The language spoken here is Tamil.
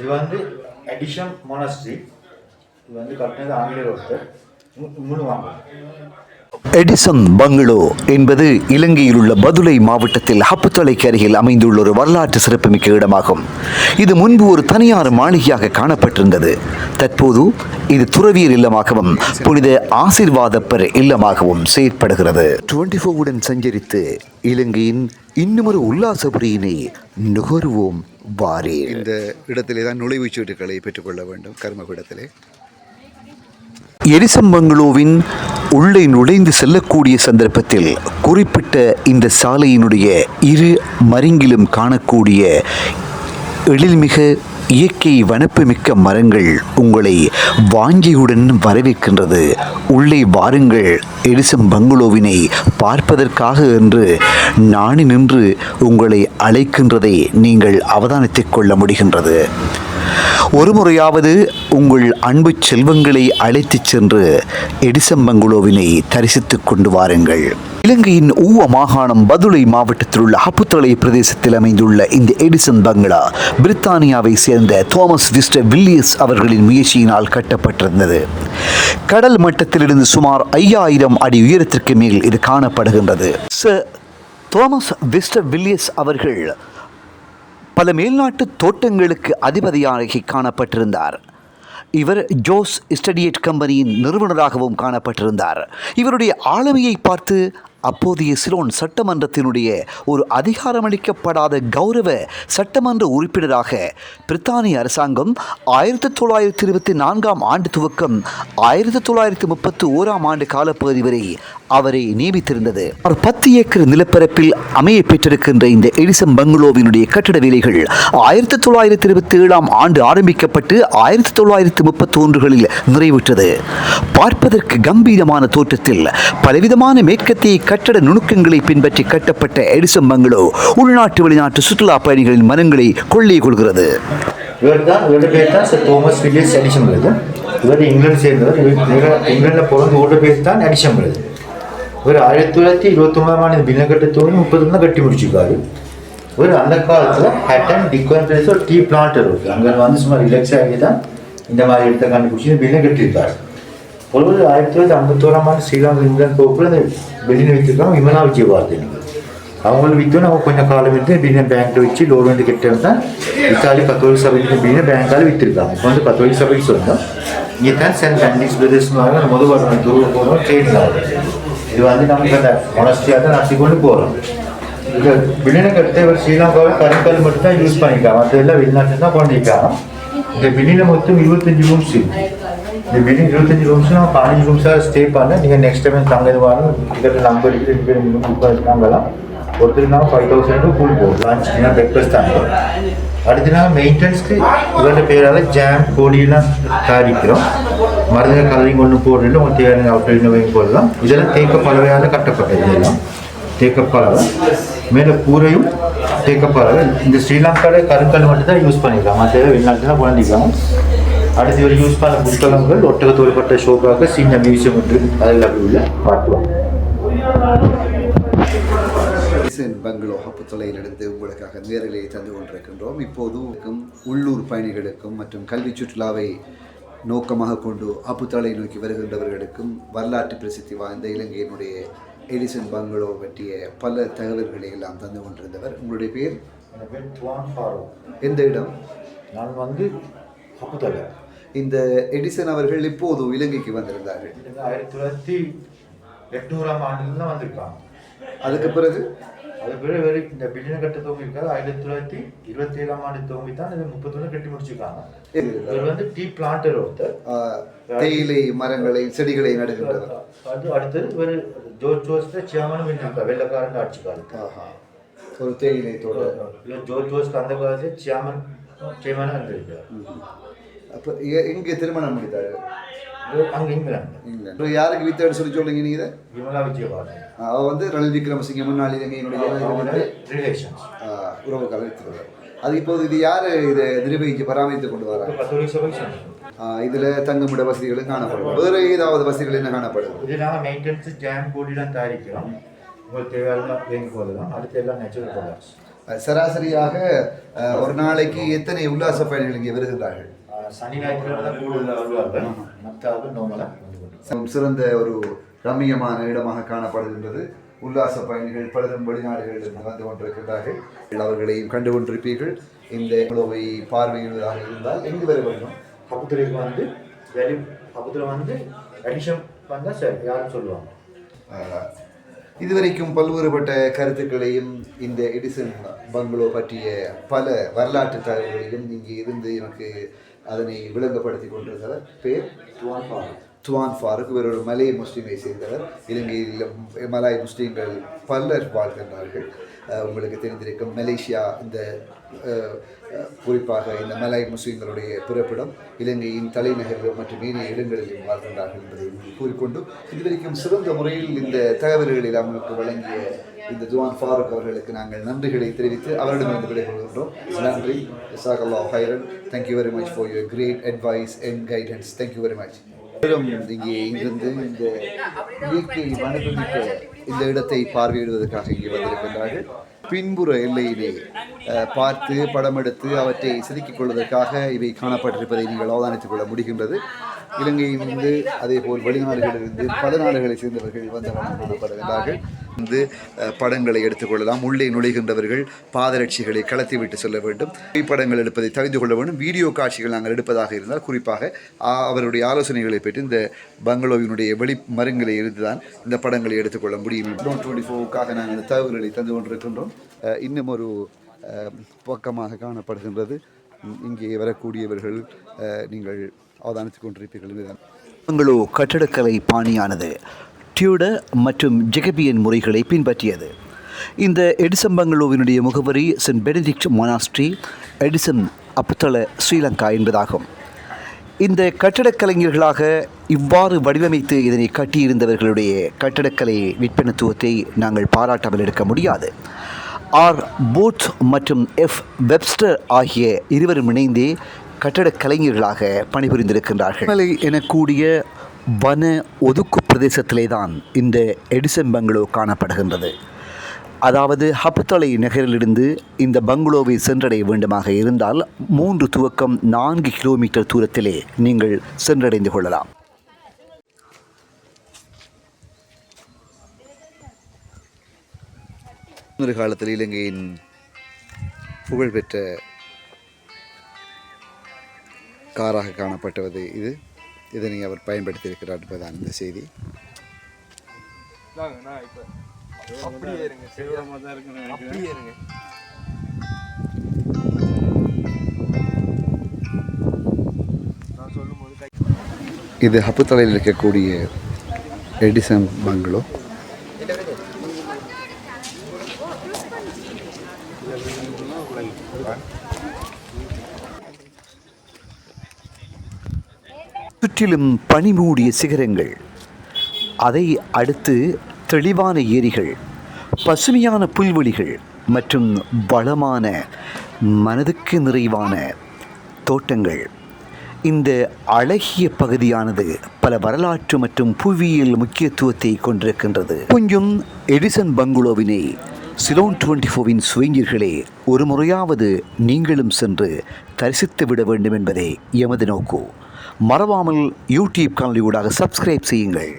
இது வந்து அடிஷன் மொனஸ்ட்ரி இது வந்து கட்டினது ஆங்கிலேயர் ஒருத்தர். மூணு வாங்க. எடிசன் பங்களோ என்பது இலங்கையில் உள்ள பதுளை மாவட்டத்தில் ஹப்புத்தலைக்கு அருகில் அமைந்துள்ள ஒரு வரலாற்று சிறப்புமிக்க இடமாகும். இது முன்பு ஒரு தனியார் மாளிகையாக காணப்பட்டிருந்தது. தற்போது இது துறவியர் இல்லமாகவும் புனித ஆசீர்வாதப்பர் இல்லமாகவும் செயற்படுகிறது. டுவெண்ட்டி உடன் சஞ்சரித்து இலங்கையின் இன்னுமொரு உல்லாசபுரியினை நுகர்வோம் வாரே. இந்த இடத்திலே தான் நுழைவுச் சீட்டுகளை பெற்றுக்கொள்ள வேண்டும் கர்மபீடத்திலே. எரிசம்பங்களோவின் உள்ளே நுழைந்து செல்லக்கூடிய சந்தர்ப்பத்தில் குறிப்பிட்ட இந்த சாலையினுடைய இரு மருங்கிலும் காணக்கூடிய எழில்மிக இயற்கை வனப்புமிக்க மரங்கள் உங்களை வாஞ்சியுடன் வரவேற்கின்றது. உள்ளே வாருங்கள். எடிசம் பங்களோவினை பார்ப்பதற்காக என்று நானி நின்று உங்களை அழைக்கின்றதை நீங்கள் அவதானித்துக் கொள்ள முடிகின்றது. ஒரு முறையாவது உங்கள் அன்பு செல்வங்களை அழைத்துச் சென்று எடிசம்பங்குளோவினை தரிசித்துக் கொண்டு வாருங்கள். இலங்கையின் ஊவ மாகாணம் பதுளை மாவட்டத்தில் உள்ள ஹப்புத்தளை பிரதேசத்தில் அமைந்துள்ள இந்த எடிசன் பங்களா பிரித்தானியாவை சேர்ந்த தோமஸ் விஸ்டர் வில்லியஸ் அவர்களின் முயற்சியினால் கட்டப்பட்டிருந்தது. கடல் மட்டத்திலிருந்து சுமார் ஐயாயிரம் அடி உயரத்திற்கு மேல் இது காணப்படுகின்றது. ச. தோமஸ் விஸ்டர் வில்லியஸ் அவர்கள் பல மேல்நாட்டு தோட்டங்களுக்கு அதிபதியாக காணப்பட்டிருந்தார். இவர் ஜோஸ் ஸ்டடியேட் கம்பெனியின் நிறுவனராகவும் காணப்பட்டிருந்தார். இவருடைய ஆளுமையை பார்த்து அப்போதைய சிலோன் சட்டமன்றத்தினுடைய ஒரு அதிகாரமளிக்கப்படாத கௌரவ சட்டமன்ற உறுப்பினராக பிரித்தானிய அரசாங்கம் ஆயிரத்தி தொள்ளாயிரத்தி இருபத்தி நான்காம் ஆண்டு துவக்கம் ஆயிரத்தி தொள்ளாயிரத்தி முப்பத்தி ஓராம் ஆண்டு காலப்பகுதி வரை அவரை நியமித்திருந்தது. அவர் பத்து ஏக்கர் நிலப்பரப்பில் அமைய பெற்றிருக்கின்ற இந்த எடிசம் பங்களோவினுடைய கட்டட வேலைகள் ஆயிரத்தி தொள்ளாயிரத்தி இருபத்தி ஏழாம் ஆண்டு ஆரம்பிக்கப்பட்டு ஆயிரத்தி தொள்ளாயிரத்தி முப்பத்தி ஒன்றுகளில் நிறைவுற்றது. பார்ப்பதற்கு கம்பீரமான தோற்றத்தில் பலவிதமான மேற்கத்திய கட்டட நுணுக்கங்களை பின்பற்றி கட்டப்பட்ட எடிசம் பங்களோ உள்நாட்டு வெளிநாட்டு சுற்றுலா பயணிகளின் மனங்களை கொள்ளை கொள்கிறது. இவர் தான் பேர் தான் சார் தோமஸ் வில்லியஸ் வருது இவர் இங்கிலாந்து சேர்ந்தவர். இவர் இவர் இங்கிலாந்தில் பிறந்த ஓட பேர் தான் அடிஷன் வருது இவர் ஆயிரத்தி தொள்ளாயிரத்தி இருபத்தொம்பதாம் ஆண்டு பின்ன கட்ட தோணி முப்பது தான் கட்டி முடிச்சிருக்காரு. இவர் அந்த காலத்தில் ஹேட்டன் டிக்வன் ஒரு டீ பிளான்ட் இருக்குது அங்கே வந்து சும்மா ரிலாக்ஸ் ஆகி தான் இந்த மாதிரி இடத்த கண்டுபிடிச்சி பின்ன கட்டியிருக்காரு ஒரு ஆயிரத்தி தொள்ளாயிரத்தி ஐம்பத்தோராம் ஆண்டு ஸ்ரீலங்கா இங்கிலாந்து போக்குள்ள அந்த வெளியில் வைத்திருக்காங்க விமலா விஜயபாரதி அவங்களை விற்று நம்ம கொஞ்சம் காலம் விட்டு பின்ன பேங்க்ல வச்சு லோன் வந்து கிட்ட தான் இத்தாலி கத்தோலிக் சபைக்கு பின்ன பேங்கால விற்றுருக்காங்க இப்போ வந்து கத்தோலிக் சபைக்கு சொன்னோம் இங்கே தான் சென்ட் ஆண்டிஸ் பிரதேசம் முதல் வருடம் தூரம் போகிறோம் ட்ரெயின் ஆகும் இது வந்து நமக்கு அந்த மொனஸ்டியாக தான் நடத்தி கொண்டு போகிறோம் இது பில்லினை கட்ட ஒரு ஸ்ரீலங்காவில் கருங்கல் மட்டும் தான் யூஸ் பண்ணிக்கலாம் மற்றெல்லாம் வெளிநாட்டில் தான் பண்ணிக்கலாம் இந்த பில்லில் மொத்தம் இருபத்தஞ்சி ரூம்ஸ் இருக்கு இந்த பில்டிங் இருபத்தஞ்சி ரூம்ஸ் பதினஞ்சு ரூம்ஸாக ஸ்டே பண்ண நீங்கள் நெக்ஸ்ட் டைம் தங்க இது வாங்க டிக்கெட் நம்பர் இருக்குது பேர் புக் பண்ணிருக்காங்கலாம் ஒருத்தருக்கு ஃபைவ் தௌசண்ட் கூல் போகும் லஞ்ச் டின்னர் பிரேக்ஃபாஸ்ட் தாங்க அடுத்த நாள் மெயின்டெனன்ஸ்க்கு இவருடைய பேரால் ஜாம் கோழியெல்லாம் தயாரிக்கிறோம் மருந்து கலரிங் ஒன்று போடுறது உங்களுக்கு தேவையான அவுட்டர் வாங்கி போடலாம் இதெல்லாம் தேக்க பலவையால் கட்டப்பட்டது இதெல்லாம் தேக்க பலவை மேலே கூரையும் தேக்க பலவை இந்த ஸ்ரீலங்காவில் கருங்கல் மட்டும் தான் யூஸ் பண்ணிக்கலாம். மற்ற வெளிநாட்டில் தான் குழந்தைக்கலாம் அடுத்து இவர் யூஸ் பண்ண புத்தகங்கள் ஒட்டக தோல்பட்ட ஷோக்காக சின்ன மியூசியம் ஒன்று. அதில் அப்படி உள்ள எடிசன் பங்களோ ஹப்புத்தொலையிலிருந்து உங்களுக்காக நேரலை தந்து கொண்டிருக்கின்றோம். இப்போது உள்ளூர் பயணிகளுக்கும் மற்றும் கல்வி சுற்றுலாவை நோக்கமாக கொண்டு அப்புத்தலை நோக்கி வருகின்றவர்களுக்கும் வரலாற்று பிரசித்தி வாய்ந்த இலங்கையினுடைய எடிசன் பங்களோ பற்றிய பல தகவல்களை எல்லாம் தந்து கொண்டிருந்தவர். உங்களுடைய பேர்? எந்த இடம்? நான் வந்து அப்புத்தலை இந்த எடிசன் அவர்கள் இப்போது இலங்கைக்கு வந்திருந்தார்கள். ஆயிரத்தி தொள்ளாயிரத்தி எட்நூறாம் ஆண்டுல வந்திருக்காங்க. அதுக்கு பிறகு? அது பிறகு வேறு இந்த பில்லியன் கட்ட துவங்கி இருக்காது ஆயிரத்தி தொள்ளாயிரத்தி இருபத்தி ஏழாம் ஆண்டு துவங்கி தான் இது முப்பத்தொன்று கட்டி முடிச்சிருக்காங்க. இவர் வந்து டீ பிளான்டர் ஒருத்தர். தேயிலை மரங்களை செடிகளை நடுகின்றவர். அது அடுத்தது இவர் ஜோர்ஜ் ஜோஸ்ல சேர்மனும் இருந்திருக்கார் வெள்ளக்காரன் ஆட்சி காலத்தில் ஆஹா ஒரு தேயிலை தோட்டம். ஜோர்ஜ் ஜோஸ்க்கு அந்த காலத்தில் சேர்மன் சேர்மனாக இருந்திருக்கார். அப்போ எங்கே திருமணம் முடித்தார்கள் இவர் அங்கே இங்கிலாந்து. யாருக்கு வித்தேன்னு சொல்லி சொல்லுங்க நீங்க இதை? விமலா விஜயபாரதி அவ வந்து ரணில் விக்ரமசிங்க முன்னாள் ஜனாதிபதி ரிலேஷன்ஸ் உறவு கலைத்துறவர் அது இப்போது இது யாரு இதை நிர்வகித்து பராமரித்து கொண்டு வராங்க இதுல தங்குமிட வசதிகளும் காணப்படும் வேற ஏதாவது வசதிகள் என்ன காணப்படுது? இது நாங்கள் மெயின்டெனன்ஸ் ஜாம் பொடிலாம் தயாரிக்கிறோம். உங்களுக்கு தேவையான வேங்கி போடலாம் அடுத்து எல்லாம் நேச்சுரல் சராசரியாக ஒரு நாளைக்கு எத்தனை உல்லாச பயணிகள் இங்கே வருகின்றார்கள்? ஆஹ் சனி ஞாயிற்றுக்கிழமை தான் கூடுதலாக வருவார்கள் மற்ற நோமலாக சிறந்த ஒரு ரம்மியமான இடமாக காணப்படுகின்றது. உல்லாச பயணிகள் பலரும் வெளிநாடுகளிலிருந்து வந்து கொண்டிருக்கிறார்கள் அவர்களையும் கண்டு கொண்டிருப்பீர்கள். இந்த உணவை பார்வையிடுவதாக இருந்தால் எங்கு வர வேண்டும்? பக்கத்துறைக்கு வந்து வெளி பக்கத்தில் வந்து அடிஷன் வந்தால் சரி யாரும் சொல்லுவாங்க. இதுவரைக்கும் பல்வேறுபட்ட கருத்துக்களையும் இந்த எடிசன் பங்களோ பற்றிய பல வரலாற்று தகவல்களையும் இங்கே இருந்து எனக்கு அதனை விளங்கப்படுத்தி கொண்டிருந்தவர் பேர் துவான் பாரு துவான் ஃபாரூக் இவர் ஒரு மலைய முஸ்லீமை சேர்ந்தவர். இலங்கையில் மலாய் முஸ்லீம்கள் பலர் வாழ்கின்றார்கள். உங்களுக்கு தெரிந்திருக்கும் மலேசியா இந்த குறிப்பாக இந்த மலாய் முஸ்லீம்களுடைய பிறப்பிடம் இலங்கையின் தலைநகர்கள் மற்றும் ஏனைய இடங்களிலும் வாழ்கின்றார்கள் என்பதை கூறிக்கொண்டும் கூறிக்கொண்டு இதுவரைக்கும் சிறந்த முறையில் இந்த தகவல்களை அவங்களுக்கு வழங்கிய இந்த துவான் ஃபாரூக் அவர்களுக்கு நாங்கள் நன்றிகளை தெரிவித்து அவரிடமிருந்து விடைபெறுகின்றோம். நன்றி. ஜஸாக்கல்லாஹ் ஹைரன் thank you very much for your great advice and guidance thank you very much இங்கே இங்கிருந்து இந்த இயற்கை வனப்புமிக்க இந்த இடத்தை பார்வையிடுவதற்காக இங்கே வந்திருக்கின்றார்கள். பின்புற எல்லையிலே அஹ், பார்த்து படமெடுத்து அவற்றை செதுக்கிக் கொள்வதற்காக இவை காணப்பட்டிருப்பதை நீங்கள் அவதானித்துக் கொள்ள முடிகின்றது. இலங்கையிலிருந்து அதே போல் வெளிநாடுகளிலிருந்து பல நாடுகளை சேர்ந்தவர்கள் வந்து காணப்படுகின்றார்கள். வந்து படங்களை எடுத்துக்கொள்ளலாம். உள்ளே நுழைகின்றவர்கள் பாதரட்சிகளை கலத்திவிட்டு செல்ல வேண்டும். புகைப்படங்கள் எடுப்பதை தகுந்து கொள்ள வேண்டும். வீடியோ காட்சிகள் நாங்கள் எடுப்பதாக இருந்தால் குறிப்பாக அவருடைய ஆலோசனைகளை பெற்று இந்த பங்களோவினுடைய வெளி மருங்கிலே இருந்துதான் இந்த படங்களை எடுத்துக்கொள்ள முடியும். டோன் டுவெண்ட்டி ஃபோருக்காக நாங்கள் இந்த தகவல்களை தந்து கொண்டிருக்கின்றோம். இன்னும் ஒரு பக்கமாக காணப்படுகின்றது. இங்கே வரக்கூடியவர்கள் நீங்கள் அவதானித்துக் கொண்டிருப்பீர்கள். இதுதான் பங்களோ கட்டடக்கலை பாணியானது டியூடர் மற்றும் ஜெகபியன் முறைகளை பின்பற்றியது. இந்த எடிசம் பங்களோவினுடைய முகவரி Saint Benedict monastery Adisham Haputale Sri Lanka என்பதாகும். இந்த கட்டடக் கலைஞர்களாக இவ்வாறு வடிவமைத்து இதனை கட்டியிருந்தவர்களுடைய கட்டடக்கலை விற்பனத்துவத்தை நாங்கள் பாராட்டாமல் எடுக்க முடியாது. ஆர். போட் மற்றும் எஃப். வெப்ஸ்டர் ஆகிய இருவரும் இணைந்தே கட்டடக் கலைஞர்களாக பணிபுரிந்திருக்கின்றார்கள். மலை எனக்கூடிய வன ஒதுக்கு பிரதேசத்திலே தான் இந்த எடிசன் பங்களோ காணப்படுகின்றது. அதாவது ஹப்புத்தளை நகரிலிருந்து இந்த பங்களோவை சென்றடைய வேண்டுமாக இருந்தால் மூன்று துவக்கம் நான்கு கிலோமீட்டர் தூரத்திலே நீங்கள் சென்றடைந்து கொள்ளலாம். ஒரு காலத்தில் இலங்கையின் புகழ்பெற்ற காராக காணப்பட்டது இது. இதனை அவர் பயன்படுத்தியிருக்கிறார் என்பதுதான் இந்த செய்தி. அப்படியே இருங்க சிவராமா தான் இருக்கு அப்படியே இருங்க. நான் சொல்லும்போது கை இது ஹப்புத்தலையில் இருக்கக்கூடிய எடிசன் பங்களோ. சுற்றிலும் பனிமூடிய சிகரங்கள். அதை அடுத்து தெளிவான ஏரிகள் பசுமையான புல்வெளிகள் மற்றும் வளமான மனதுக்கு நிறைவான தோட்டங்கள். இந்த அழகிய பகுதியானது பல வரலாற்று மற்றும் புவியியல் முக்கியத்துவத்தை கொண்டிருக்கின்றது. கொஞ்சம் எடிசன் பங்குளோவினை சிலோன் டுவெண்ட்டி ஃபோவின் சுவைஞர்களே ஒரு முறையாவது நீங்களும் சென்று தரிசித்து விட வேண்டும் என்பதே எமது நோக்கு. மறவாமல் யூடியூப் காணொலியூடாக சப்ஸ்கிரைப் செய்யுங்கள்.